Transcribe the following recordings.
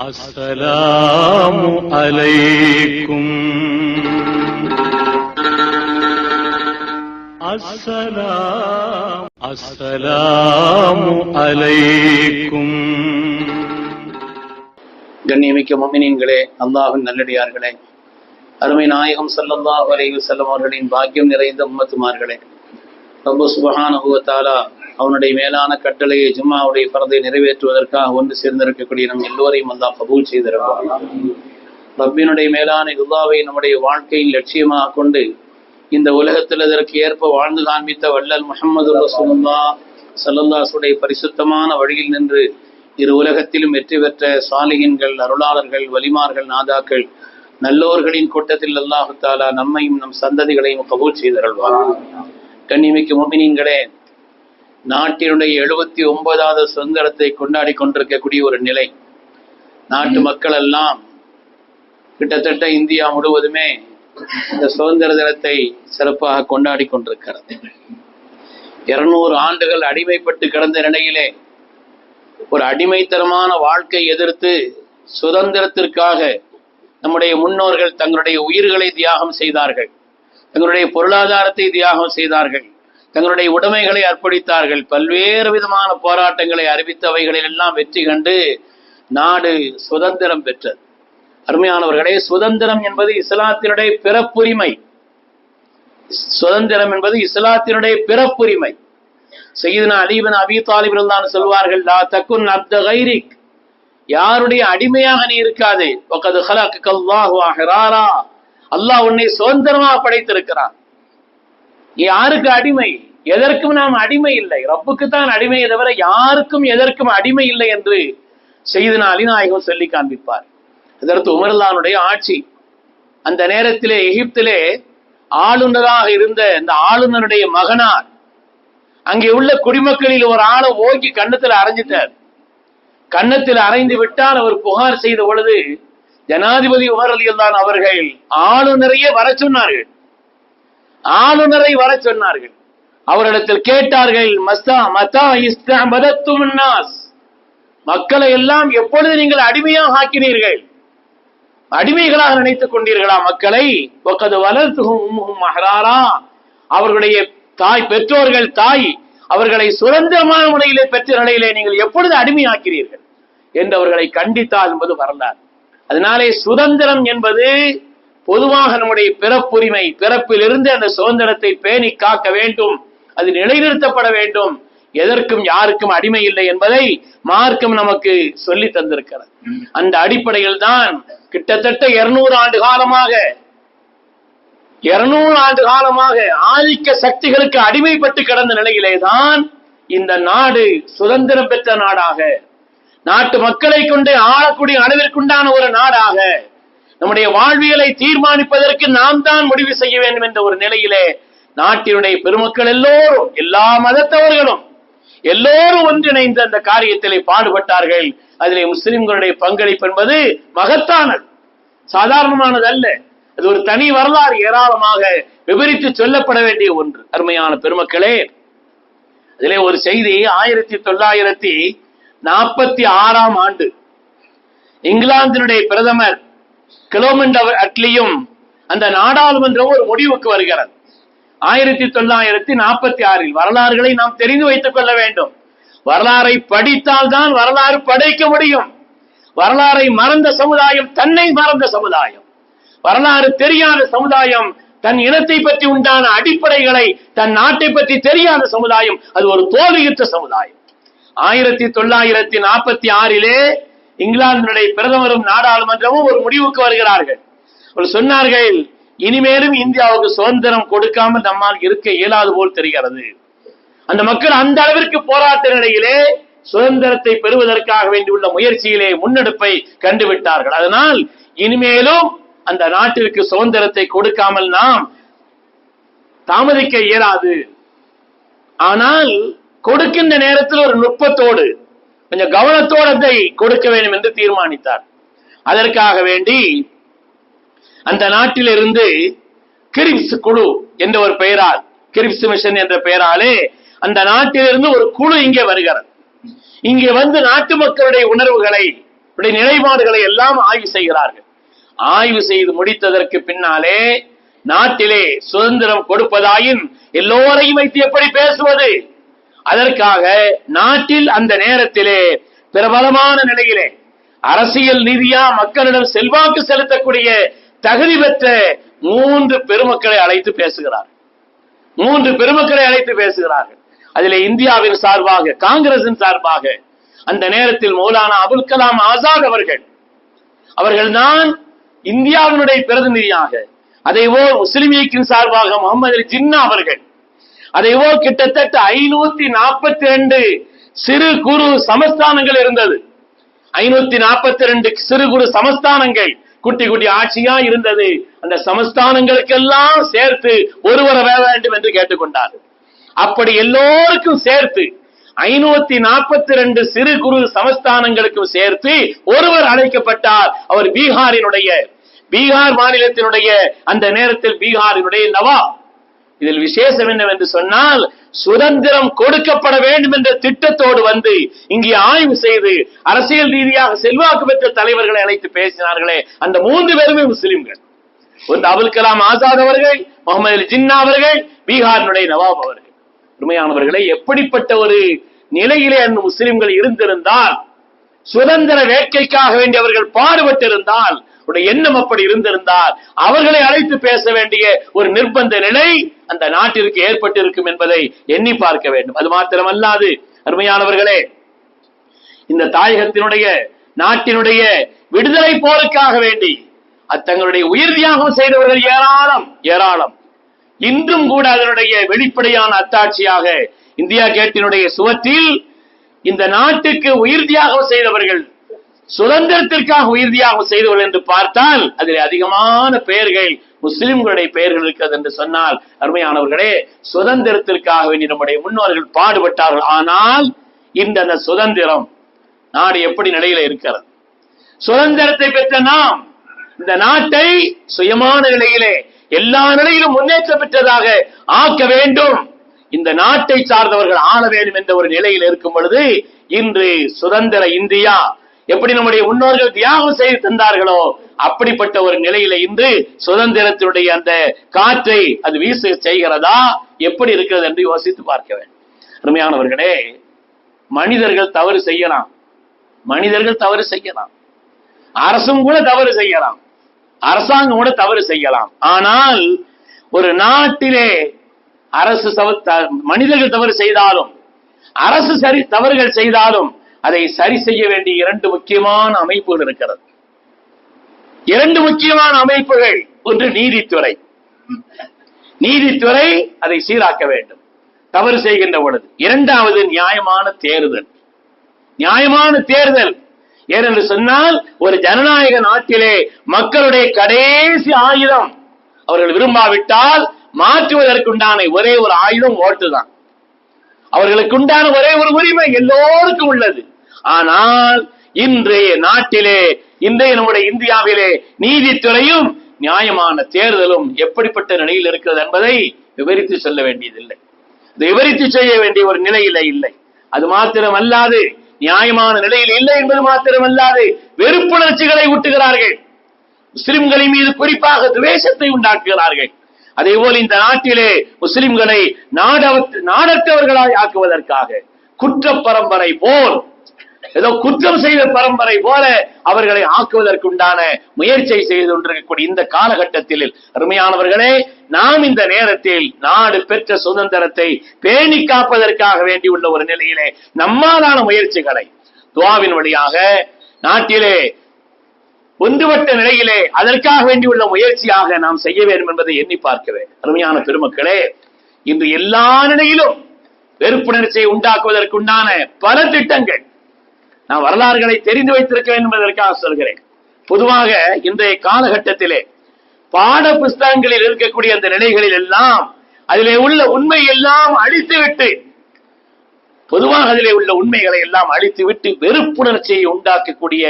السلام عليكم السلام السلام عليكم கண்ணியமிக்க மொமினின்களே அல்லாஹின் நல்லடியார்களே அருமை நாயகம் ஸல்லல்லாஹு அலைஹி வஸல்லம் அவர்களின் பாக்கியம் நிறைந்த உம்மத்துமார்களே ரப்பு சுபஹானஹு வ தஆலா அவனுடைய மேலான கட்டளையை ஜும்மாவுடைய பரதை நிறைவேற்றுவதற்காக ஒன்று சேர்ந்திருக்கக்கூடிய நம் எல்லோரையும் அல்லாஹ் கபூல் செய்திருப்பான். ரப்பினுடைய மேலான இல்லாவை நம்முடைய வாழ்க்கையின் லட்சியமாக கொண்டு இந்த உலகத்தில் இதற்கு ஏற்ப வாழ்ந்து காண்பித்த வள்ளல் முஹம்மது ரசூலுல்லா சல்லல்லாசுடைய பரிசுத்தமான வழியில் நின்று இரு உலகத்திலும் வெற்றி பெற்ற சாலிகின்கள் அருளாளர்கள் வலிமார்கள் நாதாக்கள் நல்லோர்களின் கூட்டத்தில் அல்லாஹு தாலா நம்மையும் நம் சந்ததிகளையும் கபூல் செய்தருள்வார் கண்ணிமிக்க முமினீன்களே நாட்டினுடைய எழுபத்தி ஒன்பதாவது சுதந்திரத்தை கொண்டாடி கொண்டிருக்கக்கூடிய ஒரு நிலை. நாட்டு மக்கள் எல்லாம் கிட்டத்தட்ட இந்தியா முழுவதுமே இந்த சுதந்திர தினத்தை சிறப்பாக கொண்டாடி கொண்டிருக்கிறது. இருநூறு ஆண்டுகள் அடிமைப்பட்டு கிடந்த நிலையிலே ஒரு அடிமைத்தனமான வாழ்க்கை எதிர்த்து சுதந்திரத்திற்காக நம்முடைய முன்னோர்கள் தங்களுடைய உயிர்களை தியாகம் செய்தார்கள். தங்களுடைய பொருளாதாரத்தை தியாகம் செய்தார்கள். தங்களுடைய உடைமைகளை அர்ப்பணித்தார்கள். பல்வேறு விதமான போராட்டங்களை அறிவித்தவைகளில் எல்லாம் வெற்றி கண்டு நாடு சுதந்திரம் பெற்றது. அருமையானவர்களே சுதந்திரம் என்பது இஸ்லாத்தினுடைய பிறப்புரிமை. சுதந்திரம் என்பது இஸ்லாத்தினுடைய பிறப்புரிமை. செய்தினா அலிபன் அபி தாலிபின் தான் சொல்வார்கள் லா தக்குன் அப்த கைரிக். யாருடைய அடிமையாக நீ இருக்காதே. அல்லாஹ் உன்னை சுதந்திரமாக படைத்திருக்கிறான். யாருக்கு அடிமை? எதற்கும் நாம் அடிமை இல்லை. ரப்புக்கு தான் அடிமையை தவிர யாருக்கும் எதற்கும் அடிமை இல்லை என்று செய்தனா அலிநாயகம் சொல்லி காண்பிப்பார். அதற்கு உமர்லானுடைய ஆட்சி. அந்த நேரத்திலே எகிப்திலே ஆளுநராக இருந்த இந்த ஆளுநருடைய மகனார் அங்கே உள்ள குடிமக்களில் ஒரு ஆளை ஓங்கி கன்னத்தில் அரைஞ்சிட்டார் கன்னத்தில் அரைந்து விட்டால் அவர் புகார் செய்த பொழுது ஜனாதிபதி உமர் அலியல்தான் அவர்கள் ஆளுநரையே வர சொன்னார்கள். ஆளுநரை வர சொன்னார்கள். அவரிடத்தில் கேட்டார்கள் மஸ்தா மதா இஸ்தமதத்தும் நாஸ் மக்களை எல்லாம் எப்பொழுது நீங்கள் அடிமையாக ஆக்கினீர்கள்? அடிமைகளாக நினைத்துக் கொண்டீர்களா மக்களை? ஒக்கது வளர்த்துகும் மகராரா அவர்களுடைய தாய் பெற்றோர்கள் தாய் அவர்களை சுதந்திரமான முறையிலே பெற்ற நிலையிலே நீங்கள் எப்பொழுது அடிமையாக்கிறீர்கள் என்று அவர்களை கண்டித்தார் என்பது வரலாறு. அதனாலே சுதந்திரம் என்பது பொதுவாக நம்முடைய பிறப்புரிமை பிறப்பிலிருந்து அந்த சுதந்திரத்தை பேணி காக்க வேண்டும். அது நிலைநிறுத்தப்பட வேண்டும். எதற்கும் யாருக்கும் அடிமை இல்லை என்பதை மார்க்கம் நமக்கு சொல்லி தந்திருக்கிறது. அந்த அடிப்படையில் தான் கிட்டத்தட்ட இருநூறு ஆண்டு காலமாக இருநூறு ஆண்டு காலமாக ஆதிக்க சக்திகளுக்கு அடிமைப்பட்டு கிடந்த நிலையிலே தான் இந்த நாடு சுதந்திரம் பெற்ற நாடாக நாட்டு மக்களை கொண்டு ஆளக்கூடிய அளவிற்குண்டான ஒரு நாடாக நம்முடைய வாழ்வியலை தீர்மானிப்பதற்கு நாம் தான் முடிவு செய்ய வேண்டும் என்ற ஒரு நிலையிலே நாட்டினுடைய பெருமக்கள் எல்லோரும் எல்லா மதத்தவர்களும் எல்லோரும் ஒன்றிணைந்து அந்த காரியத்திலே பாடுபட்டார்கள். அதிலே முஸ்லிம்களுடைய பங்களிப்பு என்பது மகத்தானது. சாதாரணமானது அல்ல. அது ஒரு தனி வரலாறு ஏராளமாக விவரித்து சொல்லப்பட வேண்டிய ஒன்று. அருமையான பெருமக்களே அதிலே ஒரு செய்தி ஆயிரத்தி தொள்ளாயிரத்தி நாற்பத்தி ஆறாம் ஆண்டு இங்கிலாந்தினுடைய பிரதமர் கிலோமீட்டர் அட்லியும் அந்த நாடாளுமன்றம் ஒரு முடிவுக்கு வருகிறது. ஆயிரத்தி தொள்ளாயிரத்தி நாற்பத்தி ஆறில் வரலாறுகளை நாம் தெரிந்து வைத்துக் கொள்ள வேண்டும். வரலாறை படித்தால் தான் வரலாறு படைக்க முடியும். வரலாறை மறந்த சமுதாயம் தன்னை மறந்த சமுதாயம். வரலாறு தெரியாத சமுதாயம் தன் இனத்தை பற்றி உண்டான அடிப்படைகளை தன் நாட்டை பற்றி தெரியாத சமுதாயம் அது ஒரு தோல்வியுற்ற சமுதாயம். ஆயிரத்தி தொள்ளாயிரத்தி நாற்பத்தி ஆறிலே இங்கிலாந்தினுடைய பிரதமரும் நாடாளுமன்றமும் ஒரு முடிவுக்கு வருகிறார்கள். அவர் சொன்னார்கள் இனிமேலும் இந்தியாவுக்கு சுதந்திரம் கொடுக்காமல் நம்மால் இருக்க இயலாது போல் தெரிகிறது. அந்த மக்கள் அந்த அளவிற்கு போராட்ட நிலையிலே சுதந்திரத்தை பெறுவதற்காக வேண்டியுள்ள முயற்சியிலே முன்னெடுப்பை கண்டுவிட்டார்கள். அதனால் இனிமேலும் அந்த நாட்டிற்கு சுதந்திரத்தை கொடுக்காமல் நாம் தாமதிக்க இயலாது. ஆனால் கொடுக்கின்ற நேரத்தில் ஒரு நுட்பத்தோடு கொஞ்சம் கவனத்தோடத்தை கொடுக்க வேண்டும் என்று தீர்மானித்தார். அதற்காக வேண்டி அந்த நாட்டிலிருந்து கிரிப்ஸ் குழு என்ற ஒரு பெயரால் கிரிப்ஸ் மிஷன் என்ற பெயராலே அந்த நாட்டிலிருந்து ஒரு குழு இங்கே வருகிறது. இங்கே வந்து நாட்டு மக்களுடைய உணர்வுகளை நிலைப்பாடுகளை எல்லாம் ஆய்வு செய்கிறார்கள். ஆய்வு செய்து முடித்ததற்கு பின்னாலே நாட்டிலே சுதந்திரம் கொடுப்பதாயின் எல்லோரையும் வைத்து எப்படி பேசுவது? அதற்காக நாட்டில் அந்த நேரத்திலே பிரபலமான நிலையிலே அரசியல் ரீதியா மக்களிடம் செல்வாக்கு செலுத்தக்கூடிய தகுதி பெற்ற மூன்று பெருமக்களை அழைத்து பேசுகிறார். மூன்று பெருமக்களை அழைத்து பேசுகிறார்கள். அதிலே இந்தியாவின் சார்பாக காங்கிரசின் சார்பாக அந்த நேரத்தில் மௌலானா அபுல் கலாம் ஆசாத் அவர்கள். அவர்கள்தான் இந்தியாவினுடைய பிரதிநிதியாக அதைவோ முஸ்லிம் சார்பாக முகமது அலி ஜின்னா அவர்கள். அதைவோ கிட்டத்தட்ட ஐநூத்தி நாற்பத்தி ரெண்டு சிறு குறு சமஸ்தானங்கள் இருந்தது. ஐநூத்தி நாற்பத்தி ரெண்டு சிறு குறு சமஸ்தானங்கள் குட்டி குட்டி ஆட்சியா இருந்தது. அந்த சமஸ்தானங்களுக்கெல்லாம் சேர்த்து ஒருவரை வேற வேண்டும் என்று கேட்டுக்கொண்டார் அப்படி எல்லோருக்கும் சேர்த்து ஐநூத்தி நாற்பத்தி ரெண்டு சிறு குறு சமஸ்தானங்களுக்கும் சேர்த்து ஒருவர் அழைக்கப்பட்டார். அவர் பீகாரினுடைய பீகார் மாநிலத்தினுடைய அந்த நேரத்தில் பீகாரினுடைய நவாப். இதில் விசேஷம் என்னவென்று சொன்னால் சுதந்திரம் கொடுக்கப்பட வேண்டும் என்ற திட்டத்தோடு வந்து இங்கே ஆய்வு செய்து அரசியல் ரீதியாக செல்வாக்கு பெற்ற தலைவர்களை அழைத்து பேசினார்களே அந்த மூன்று பேருமே முஸ்லிம்கள். ஒன்று அபுல் கலாம் ஆசாத் அவர்கள் முகமது அலி ஜின்னா அவர்கள் பீகாரினுடைய நவாப் அவர்கள். உண்மையானவர்களை எப்படிப்பட்ட ஒரு நிலையிலே அந்த முஸ்லிம்கள் இருந்திருந்தால் சுதந்திர வேட்கைக்காக வேண்டி அவர்கள் பாடுபட்டிருந்தால் உடைய எண்ணம் அப்படி இருந்திருந்தால் அவர்களை அழைத்து பேச வேண்டிய ஒரு நிர்பந்த நிலை அந்த நாட்டிற்கு ஏற்பட்டிருக்கும் என்பதை எண்ணி பார்க்க வேண்டும். அது மாத்திரமல்லாது அருமையானவர்களே இந்த தாயகத்தினுடைய நாட்டினுடைய விடுதலை போருக்காக வேண்டி அத்தங்களுடைய உயிர் தியாகம் செய்தவர்கள் ஏராளம் ஏராளம். இன்றும் கூட அதனுடைய வெளிப்படையான அத்தாட்சியாக இந்தியா கேட்டினுடைய சுவத்தில் இந்த நாட்டுக்கு உயிர் தியாகம் செய்தவர்கள் சுதந்திரத்திற்காக உயிர் தியாகம் செய்தவர்கள் என்று பார்த்தால் அதில் அதிகமான பெயர்கள் முஸ்லிம்களுடைய பெயர்கள் இருக்கிறது என்று சொன்னால் அருமையானவர்களே சுதந்திரத்திற்காக வேண்டி நம்முடைய முன்னோர்கள் பாடுபட்டார்கள். ஆனால் இந்த அந்த சுதந்திரம் நாடு எப்படி நிலையில இருக்கிறது? சுதந்திரத்தை பெற்ற நாம் இந்த நாட்டை சுயமான நிலையிலே எல்லா நிலையிலும் முன்னேற்றம் பெற்றதாக ஆக்க வேண்டும். இந்த நாட்டை சார்ந்தவர்கள் ஆள வேண்டும் என்ற ஒரு நிலையில் இருக்கும் பொழுது இன்று சுதந்திர இந்தியா எப்படி நம்முடைய முன்னோர்கள் தியாகம் செய்து தந்தார்களோ அப்படிப்பட்ட ஒரு நிலையில இன்று சுதந்திரத்தினுடைய அந்த காற்றை அது வீச செய்கிறதா? எப்படி இருக்கிறது என்று யோசித்து பார்க்க வேண்டும். அருமையானவர்களே மனிதர்கள் தவறு செய்யலாம். மனிதர்கள் தவறு செய்யலாம். அரசும் கூட தவறு செய்யலாம். அரசாங்கம் கூட தவறு செய்யலாம். ஆனால் ஒரு நாட்டிலே அரசு த- மனிதர்கள் தவறு செய்தாலும் அரசு சரி தவறுகள் செய்தாலும் அதை சரி செய்ய வேண்டிய இரண்டு முக்கியமான அமைப்புகள் இருக்கிறது. இரண்டு முக்கியமான அமைப்புகள் ஒன்று நீதித்துறை. நீதித்துறை அதை சீராக்க வேண்டும். தவறு செய்கின்ற பொழுது. இரண்டாவது நியாயமான தேர்தல். நியாயமான தேர்தல். ஏனென்று சொன்னால் ஒரு ஜனநாயக நாட்டிலே மக்களுடைய கடைசி ஆயுதம் அவர்கள் விரும்பாவிட்டால் மாற்றுவதற்குண்டான ஒரே ஒரு ஆயுதம் ஓட்டு தான் அவர்களுக்கு உண்டான ஒரே ஒரு உரிமை எல்லோருக்கும் உள்ளது. ஆனால் இன்றைய நாட்டிலே இன்றைய நம்முடைய இந்தியாவிலே நீதித்துறையும் நியாயமான தேர்தலும் எப்படிப்பட்ட நிலையில் இருக்கிறது என்பதை விவரித்து சொல்ல வேண்டியதில்லை. விவரித்து செய்ய வேண்டிய ஒரு நிலையில இல்லை. அது மாத்திரமல்லாது நியாயமான நிலையில் இல்லை என்பது மாத்திரமல்லாது வெறுப்புணர்ச்சிகளை ஊட்டுகிறார்கள். முஸ்லிம்களின் மீது குறிப்பாக துவேஷத்தை உண்டாக்குகிறார்கள். அதே போல இந்த நாட்டிலே முஸ்லிம்களை நாடவ- நாடற்றவர்களாய் ஆக்குவதற்காக குற்ற பரம்பரை போல் ஏதோ குற்றம் செய்த பரம்பரை போல அவர்களை ஆக்குவதற்குண்டான முயற்சியை செய்து கொண்டிருக்கக்கூடிய இந்த காலகட்டத்தில் அருமையானவர்களே நாம் இந்த நேரத்தில் நாடு பெற்ற சுதந்திரத்தை பேணி காப்பதற்காக வேண்டியுள்ள ஒரு நிலையிலே நம்மாலான முயற்சிகளை துவாவின் வழியாக நாட்டிலே ஒன்றுபட்ட நிலையிலே அதற்காக வேண்டியுள்ள முயற்சியாக நாம் செய்ய வேண்டும் என்பதை எண்ணி பார்க்கிறேன். அருமையான பெருமக்களே இன்று எல்லா நிலையிலும் வெறுப்புணர்ச்சியை உண்டாக்குவதற்குண்டான பல திட்டங்கள் நான் வரலாறுகளை தெரிந்து வைத்திருக்க வேண்டும் என்பதற்காக சொல்கிறேன். பொதுவாக இன்றைய காலகட்டத்திலே பாட புஸ்தகங்களில் இருக்கக்கூடிய அந்த நிலைகளில் எல்லாம் அதிலே உள்ள உண்மை எல்லாம் அழித்துவிட்டு பொதுவாக அதிலே உள்ள உண்மைகளை எல்லாம் அழித்துவிட்டு வெறுப்புணர்ச்சியை உண்டாக்கக்கூடிய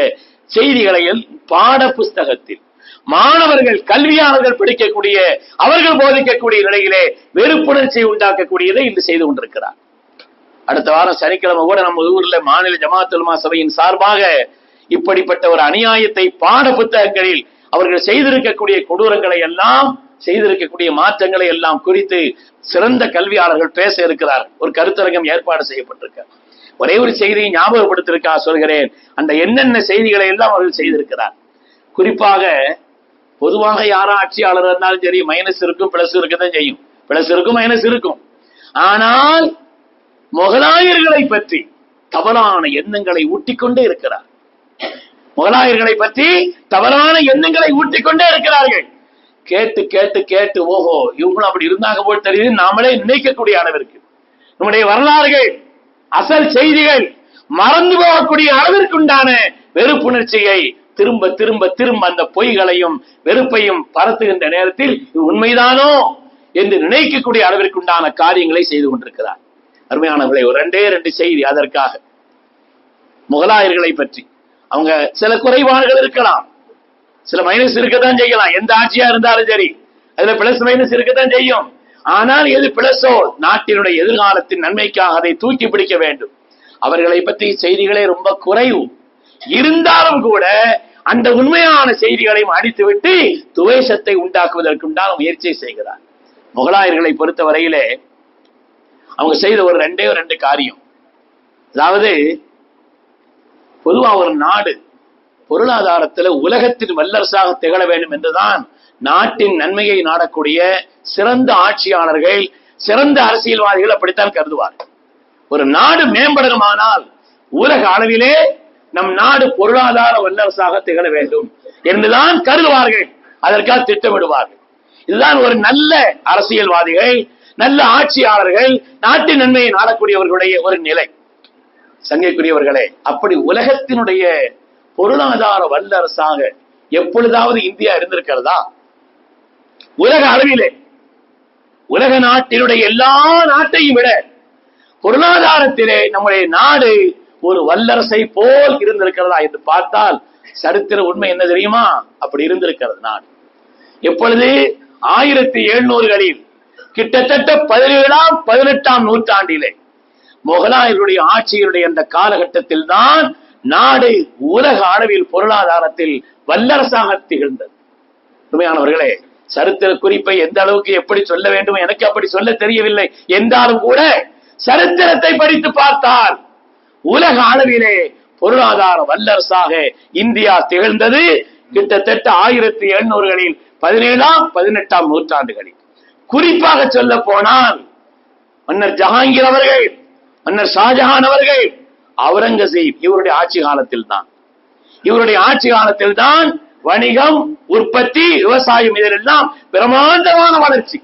செய்திகளை பாட புஸ்தகத்தில் மாணவர்கள் கல்வியாளர்கள் படிக்கக்கூடிய அவர்கள் போதிக்கக்கூடிய நிலையிலே வெறுப்புணர்ச்சியை உண்டாக்கக்கூடியதை இன்று செய்து கொண்டிருக்கிறார். அடுத்த வாரம் சனிக்கிழமை கூட நம்ம ஊர்ல மாநில ஜமாத்துலமா சபையின் சார்பாக இப்படிப்பட்ட ஒரு அநியாயத்தை பாட புத்தகங்களில் அவர்கள் செய்திருக்கக்கூடிய கொடூரங்களை எல்லாம் செய்திருக்கக்கூடிய மாற்றங்களை எல்லாம் குறித்து சிறந்த கல்வியாளர்கள் பேச இருக்கிறார். ஒரு கருத்தரங்கம் ஏற்பாடு செய்யப்பட்டிருக்க. ஒரே ஒரு செய்தியை ஞாபகப்படுத்திருக்கா சொல்கிறேன். அந்த என்னென்ன செய்திகளை எல்லாம் அவர்கள் செய்திருக்கிறார். குறிப்பாக பொதுவாக யாரும் ஆட்சியாளர் இருந்தாலும் சரி மைனஸ் இருக்கும் பிளஸ் இருக்கதான் செய்யும். பிளஸ் இருக்கும் மைனஸ் இருக்கும். ஆனால் முகலாயர்களை பற்றி தவறான எண்ணங்களை ஊட்டிக்கொண்டே இருக்கிறார். முகலாயர்களை பற்றி தவறான எண்ணங்களை ஊட்டிக்கொண்டே இருக்கிறார்கள். கேட்டு கேட்டு கேட்டு ஓஹோ இவங்களும் அப்படி இருந்தாங்க போல் தெரியுது. நாமளே நினைக்கக்கூடிய அளவிற்கு. நம்முடைய வரலாறுகள் அசல் செய்திகள் மறந்து போகக்கூடிய அளவிற்குண்டான வெறுப்புணர்ச்சியை திரும்ப திரும்ப திரும்ப அந்த பொய்களையும் வெறுப்பையும் பரத்துகின்ற நேரத்தில் இது உண்மைதானோ என்று நினைக்கக்கூடிய அளவிற்கு உண்டான காரியங்களை செய்து கொண்டிருக்கிறார். அருமையானவர்களே ஒரு ரெண்டே ரெண்டு செய்தி அதற்காக. முகலாயர்களை பற்றி. அவங்க சில குறைபாடுகள் இருக்கலாம். சில மைனஸ் இருக்கத்தான் செய்யலாம். எந்த ஆட்சியா இருந்தாலும் சரி. அதுல பிளஸ் மைனஸ் இருக்கத்தான் செய்யும். ஆனால் எது பிளஸோ நாட்டினுடைய எதிர்காலத்தின் நன்மைக்காக அதை தூக்கி பிடிக்க வேண்டும். அவர்களை பற்றி செய்திகளே ரொம்ப குறைவு. இருந்தாலும் கூட அந்த உண்மையான செய்திகளையும் அடித்துவிட்டு துவேஷத்தை உண்டாக்குவதற்குண்டான முயற்சியை செய்கிறார். முகலாயர்களை பொறுத்த வரையிலே அவங்க செய்த ஒரு ரெண்டே ரெண்டு காரியம். அதாவது பொதுவா ஒரு நாடு பொருளாதாரத்துல உலகத்தின் வல்லரசாக திகழ வேண்டும் என்றுதான் நாட்டின் நன்மையை நாடக்கூடிய சிறந்த ஆட்சியாளர்கள் சிறந்த அரசியல்வாதிகள் அப்படித்தான் கருதுவார்கள் ஒரு நாடு மேம்படணுமானால் உலக அளவிலே நம் நாடு பொருளாதார வல்லரசாக திகழ வேண்டும் என்றுதான் கருதுவார்கள். அதற்காக திட்டமிடுவார்கள். இதுதான் ஒரு நல்ல அரசியல்வாதிகள் நல்ல ஆட்சியாளர்கள் நாட்டின் நன்மையை நாடக்கூடியவர்களுடைய ஒரு நிலை. சங்கைக்குரியவர்களே அப்படி உலகத்தினுடைய பொருளாதார வல்லரசாக எப்பொழுதாவது இந்தியா இருந்திருக்கிறதா? உலக அளவிலே. உலக நாட்டினுடைய எல்லா நாட்டையும் விட பொருளாதாரத்திலே நம்முடைய நாடு ஒரு வல்லரசை போல் இருந்திருக்கிறதா என்று பார்த்தால் சரித்திர உண்மை என்ன தெரியுமா? அப்படி இருந்திருக்கிறது நாடு. எப்பொழுது ஆயிரத்தி எழுநூறுகளில் கிட்டத்தட்ட பதினேழாம் பதினெட்டாம் நூற்றாண்டிலே முகலாயருடைய ஆட்சியினுடைய அந்த காலகட்டத்தில் தான் நாடு உலக அளவில் பொருளாதாரத்தில் வல்லரசாக திகழ்ந்தது. உண்மையானவர்களே சரித்திர குறிப்பை எந்த அளவுக்கு எப்படி சொல்ல வேண்டும் எனக்கு அப்படி சொல்ல தெரியவில்லை. என்றாலும் கூட சரித்திரத்தை படித்து பார்த்தால் உலக அளவிலே பொருளாதார வல்லரசாக இந்தியா திகழ்ந்தது. கிட்டத்தட்ட ஆயிரத்தி எழுநூறுகளில் பதினேழாம் பதினெட்டாம் நூற்றாண்டுகளில். குறிப்பாக சொல்ல போனால் மன்னர் ஜஹாங்கீர் அவர்கள் மன்னர் ஷாஜஹான் அவர்கள் அவுரங்கசீப் இவருடைய ஆட்சி காலத்தில் தான் இவருடைய ஆட்சி காலத்தில் தான் வணிகம் உற்பத்தி விவசாயம் இதிலெல்லாம் பிரமாண்டமான வளர்ச்சி.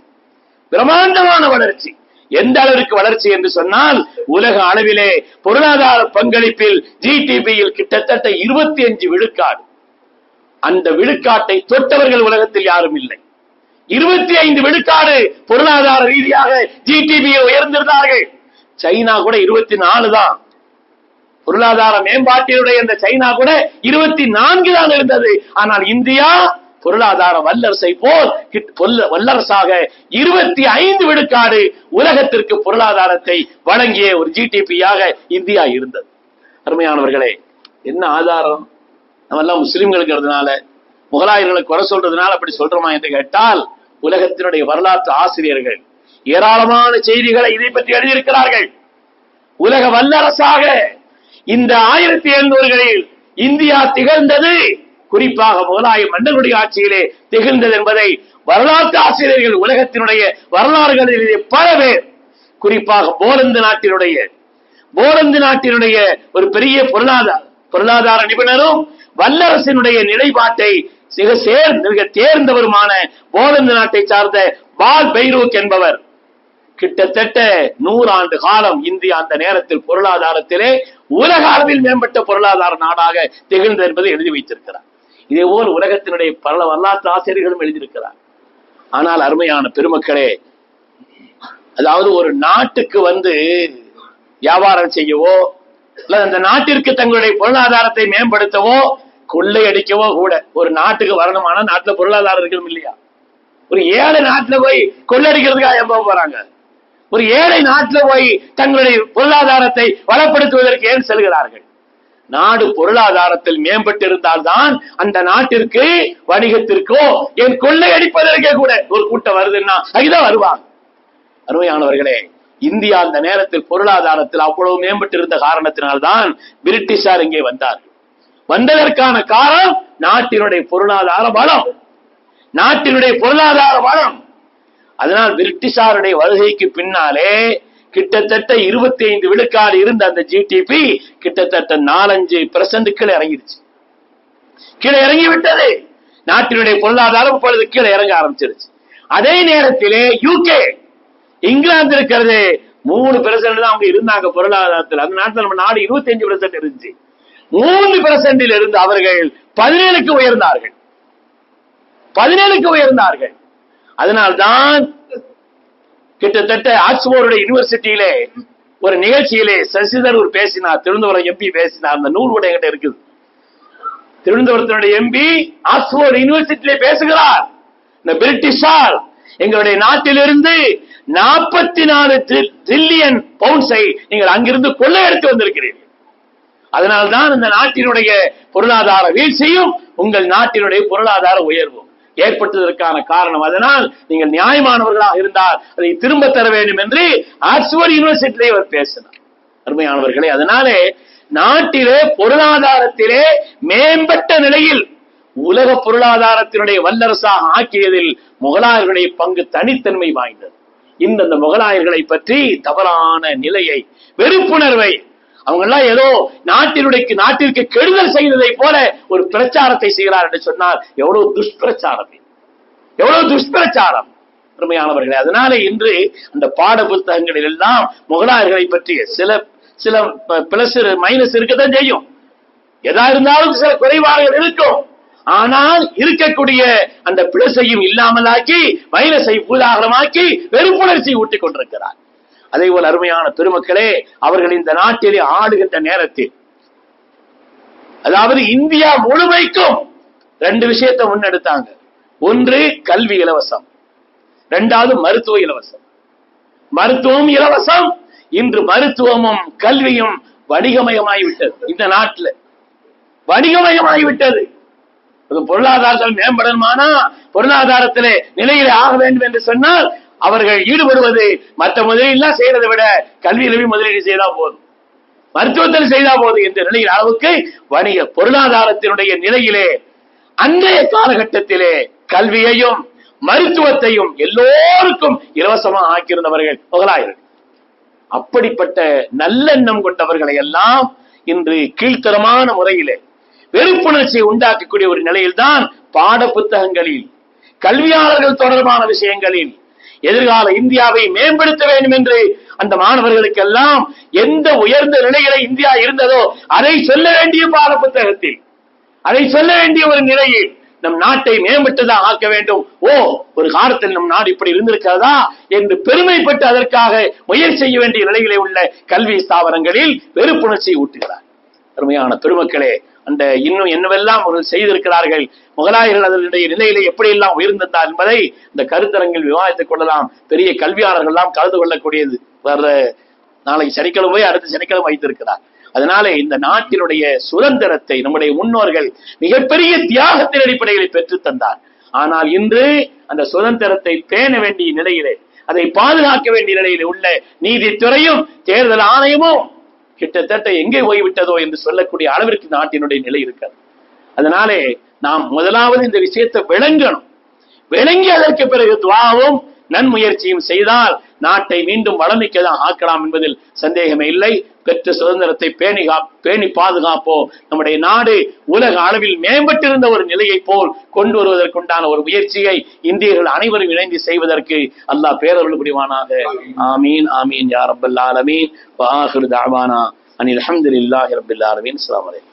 பிரமாண்டமான வளர்ச்சி. எந்த அளவிற்கு வளர்ச்சி என்று சொன்னால் உலக அளவிலே பொருளாதார பங்களிப்பில் ஜிடிபியில் கிட்டத்தட்ட இருபத்தி அஞ்சு விழுக்காடு. அந்த விழுக்காட்டை தொட்டவர்கள் உலகத்தில் யாரும் இல்லை. இருபத்தி ஐந்து விழுக்காடு பொருளாதார ரீதியாக ஜிடிபியை உயர்ந்திருந்தார்கள். சைனா கூட இருபத்தி நாலு தான். பொருளாதார மேம்பாட்டினுடைய இந்த சைனா கூட இருபத்தி நான்கு தான் இருந்தது. ஆனால் இந்தியா பொருளாதார வல்லரசை போல் கிட்- பொல்ல- வல்லரசாக இருபத்தி ஐந்து விழுக்காடு உலகத்திற்கு பொருளாதாரத்தை வழங்கிய ஒரு ஜிடிபியாக இந்தியா இருந்தது. அருமையானவர்களே என்ன ஆதாரம்? நம்ம எல்லாம் முஸ்லிம்களுங்கிறதுனால முகலாயர்களை குறை சொல்றதுனால அப்படி சொல்றோமா என்று கேட்டால் உலகத்தினுடைய வரலாற்று ஆசிரியர்கள் ஏராளமான செய்திகளை இதை பற்றி எழுதியிருக்கிறார்கள். உலக வல்லரசாக இந்த ஆயிரத்தி எழுநூறுகளில் இந்தியா திகழ்ந்தது. குறிப்பாக முகலாய மன்னனுடைய ஆட்சியிலே திகழ்ந்தது என்பதை வரலாற்று ஆசிரியர்கள் உலகத்தினுடைய வரலாறுகளில் பல பேர் குறிப்பாக போலந்து நாட்டினுடைய போலந்து நாட்டினுடைய ஒரு பெரிய பொருளாதார பொருளாதார நிபுணரும் வல்லரசினுடைய நிலைப்பாட்டை மிக சேர்ந்த மிக தேர்ந்தவருமான போலந்து நாட்டை சார்ந்த பால் பைரூக் என்பவர். கிட்டத்தட்ட நூறாண்டு காலம் இந்தியா அந்த நேரத்தில் பொருளாதாரத்திலே உலக அளவில் மேம்பட்ட பொருளாதார நாடாக திகழ்ந்தது என்பதை எழுதி வைத்திருக்கிறார். இதே போல் உலகத்தினுடைய பல வரலாற்று ஆசிரியர்களும் எழுதியிருக்கிறார். ஆனால் அருமையான பெருமக்களே அதாவது ஒரு நாட்டுக்கு வந்து வியாபாரம் செய்யவோ அல்லது அந்த நாட்டிற்கு தங்களுடைய பொருளாதாரத்தை மேம்படுத்தவோ கொள்ளையடிக்கவோ கூட ஒரு நாட்டுக்கு வரணுமானா நாட்டுல பொருளாதாரம் இருக்கணும் இல்லையா? ஒரு ஏழை நாட்டுல போய் கொள்ளடிக்கிறதுக்காக எப்ப போறாங்க? ஒரு ஏழை நாட்டுல போய் தங்களுடைய பொருளாதாரத்தை வளப்படுத்துவதற்கு ஏன் செல்கிறார்கள்? நாடு பொருளாதாரத்தில் மேம்பட்டிருந்தால்தான் அந்த நாட்டிற்கு வணிகத்திற்கோ என் கொள்ளையடிப்பதற்கே கூட ஒரு கூட்டம் வருதுன்னா அதுதான் வருவாங்க. அருமையானவர்களே இந்தியா அந்த நேரத்தில் பொருளாதாரத்தில் அவ்வளவு மேம்பட்டிருந்த காரணத்தினால்தான் பிரிட்டிஷார் இங்கே வந்தார். வந்ததற்கான காரணம் நாட்டினுடைய பொருளாதார பலம். நாட்டினுடைய பொருளாதார பலம். அதனால் பிரிட்டிஷாருடைய வருகைக்கு பின்னாலே கிட்டத்தட்ட இருபத்தி ஐந்து விழுக்காடு இருந்த அந்த ஜிடிபி கிட்டத்தட்ட நாலஞ்சு பெர்சன்ட் கீழே இறங்கிடுச்சு. கீழே இறங்கி விட்டது நாட்டினுடைய பொருளாதாரம் இப்பொழுது கீழே இறங்க ஆரம்பிச்சிருச்சு. அதே நேரத்திலே யூகே இங்கிலாந்து இருக்கிறது. மூணு பெர்சன்ட் தான் அவங்க இருந்தாங்க பொருளாதாரத்தில். அந்த நாட்டில் நம்ம நாடு இருபத்தி அஞ்சு பெர்சன்ட் இருந்துச்சு. மூன்று பெர்சன்டில் இருந்து அவர்கள் பதினேழுக்கு உயர்ந்தார்கள். பதினேழுக்கு உயர்ந்தார்கள். அதனால்தான் கிட்டத்தட்ட ஆக்ஸ்போர்டு யூனிவர்சிட்டியிலே ஒரு நிகழ்ச்சியிலே சசிதரூர் பேசினார் திருவனந்தபுரம் எம்பி பேசினார். அந்த நூல் கூட என்கிட்ட இருக்குது. திருவனந்தபுரத்தினுடைய எம்பி ஆக்ஸ்போர்டு யூனிவர்சிட்டியிலே பேசுகிறார். இந்த பிரிட்டிஷார் எங்களுடைய நாட்டிலிருந்து நாற்பத்தி நாலு ட்ரில்லியன் பவுண்ட்ஸை நீங்கள் அங்கிருந்து கொள்ளையடித்து வந்திருக்கிறீர்கள். அதனால்தான் இந்த நாட்டினுடைய பொருளாதார வீழ்ச்சியும் உங்கள் நாட்டினுடைய பொருளாதார உயர்வும் ஏற்பட்டதற்கான காரணம். அதனால் நீங்கள் நியாயமானவர்களாக இருந்தால் அதை திரும்ப தர வேண்டும் என்று ஆக்ஸ்போர்ட் யூனிவர்சிட்டியிலே அவர் பேசினார். அருமையானவர்களே அதனாலே நாட்டிலே பொருளாதாரத்திலே மேம்பட்ட நிலையில் உலக பொருளாதாரத்தினுடைய வல்லரசாக ஆக்கியதில் முகலாயர்களுடைய பங்கு தனித்தன்மை வாய்ந்தது. இந்த முகலாயர்களை பற்றி தவறான நிலையை வெறுப்புணர்வை அவங்க எல்லாம் ஏதோ நாட்டினுடைய நாட்டிற்கு கெடுதல் செய்ததை போல ஒரு பிரச்சாரத்தை செய்கிறார் என்று சொன்னால் எவ்வளவு துஷ்பிரச்சாரம் எவ்வளவு துஷ்பிரச்சாரம் பெருமையானவர்களே அதனால இன்று அந்த பாட புத்தகங்களில் எல்லாம் முகலாயர்களை பற்றிய சில சில பிளஸ் மைனஸ் இருக்கத்தான் செய்யும். எதா இருந்தாலும் சில குறைபாடுகள் இருக்கும். ஆனால் இருக்கக்கூடிய அந்த பிளஸையும் இல்லாமலாக்கி மைனஸை பூதாகரமாக்கி வெறுப்புணர்ச்சி ஊட்டிக் கொண்டிருக்கிறார். அதே போல அருமையான பெருமக்களே அவர்கள் இந்த நாட்டிலே ஆடுகின்ற நேரத்தில் அதாவது இந்தியா முழுமைக்கும் ரெண்டு விஷயத்தை முன்னெடுத்தாங்க. ஒன்று கல்வி இலவசம். ரெண்டாவது மருத்துவ இலவசம். மருத்துவம் இலவசம். இன்று மருத்துவமும் கல்வியும் வணிகமயமாகிவிட்டது. இந்த நாட்டில் வணிகமயமாகிவிட்டது. பொருளாதாரத்தில் மேம்படணுமானா? பொருளாதாரத்திலே நிலையிலே ஆக வேண்டும் என்று சொன்னால் அவர்கள் ஈடுபடுவது மற்ற முதலீடுலாம் செய்யறதை விட கல்வியிலே முதலீடு செய்தா போதும். மருத்துவத்தில் செய்தா போதும் என்ற நிலையில் அளவுக்கு வணிக பொருளாதாரத்தினுடைய நிலையிலே அன்றைய காலகட்டத்திலே கல்வியையும் மருத்துவத்தையும் எல்லோருக்கும் இலவசமாக ஆக்கியிருந்தவர்கள் முகலாயர்கள். அப்படிப்பட்ட நல்லெண்ணம் கொண்டவர்களை எல்லாம் இன்று கீழ்த்தரமான முறையிலே வெறுப்புணர்ச்சியை உண்டாக்கக்கூடிய ஒரு நிலையில்தான் பாட புத்தகங்களில் கல்வியாளர்கள் தொடர்பான விஷயங்களில் எதிர்கால இந்தியாவை மேம்படுத்த வேண்டும் என்று அந்த மாணவர்களுக்கெல்லாம் எந்த உயர்ந்த நிலையில இந்தியா இருந்ததோ அதை சொல்ல வேண்டிய பாட புத்தகத்தில் அதை சொல்ல வேண்டிய ஒரு நிலையில் நம் நாட்டை மேம்பட்டுதான் ஆக்க வேண்டும். ஓ ஒரு காலத்தில் நம் நாடு இப்படி இருந்திருக்கிறதா என்று பெருமைப்பட்டு அதற்காக முயற்சி செய்ய வேண்டிய நிலையிலே உள்ள கல்வி ஸ்தாபனங்களில் வெறுப்புணர்ச்சியை ஊட்டுகிறார். அருமையான பெருமக்களே அந்த இன்னும் என்னவெல்லாம் அவர்கள் செய்திருக்கிறார்கள்? முகலாயர்கள் அதனுடைய நிலையிலே எப்படியெல்லாம் உயர்ந்திருந்தார் என்பதை இந்த கருத்தரங்கில் விவாதித்துக் கொள்ளலாம். பெரிய கல்வியாளர்கள் எல்லாம் கலந்து கொள்ளக்கூடியது. வர்ற நாளைக்கு சனிக்கிழமை அடுத்த சனிக்கிழமை வைத்திருக்கிறார். அதனாலே இந்த நாட்டினுடைய சுதந்திரத்தை நம்முடைய முன்னோர்கள் மிகப்பெரிய தியாகத்தின் அடிப்படையில் பெற்று தந்தார். ஆனால் இன்று அந்த சுதந்திரத்தை பேண வேண்டிய நிலையிலே அதை பாதுகாக்க வேண்டிய நிலையிலே உள்ள நீதித்துறையும் தேர்தல் ஆணையமும் கிட்டத்தட்ட எங்கே போய்விட்டதோ என்று சொல்லக்கூடிய அளவிற்கு நாட்டினுடைய நிலை இருக்காது. அதனாலே நாம் முதலாவது இந்த விஷயத்தை விளங்கணும். விளங்கி அதற்கு பிறகு துவாவும் நன்முயற்சியும் செய்தால் நாட்டை மீண்டும் வளமிக்க தான் ஆக்கலாம் என்பதில் சந்தேகமே இல்லை. பெற்ற சுதந்திரத்தை பேணி பேணி பாதுகாப்போம் நம்முடைய நாடு உலக அளவில் மேம்பட்டிருந்த ஒரு நிலையை போல் கொண்டு வருவதற்குண்டான ஒரு முயற்சியை இந்தியர்கள் அனைவரும் இணைந்து செய்வதற்கு அல்லாஹ் பேரருள் புரிவானாக. ஆமீன் ஆமீன் யார் ரப்பல் ஆலமீன். வ ஆஹிரு அனில் அல்ஹம்துலில்லாஹி ரப்பில் ஆலமீன். அஸ்லாம்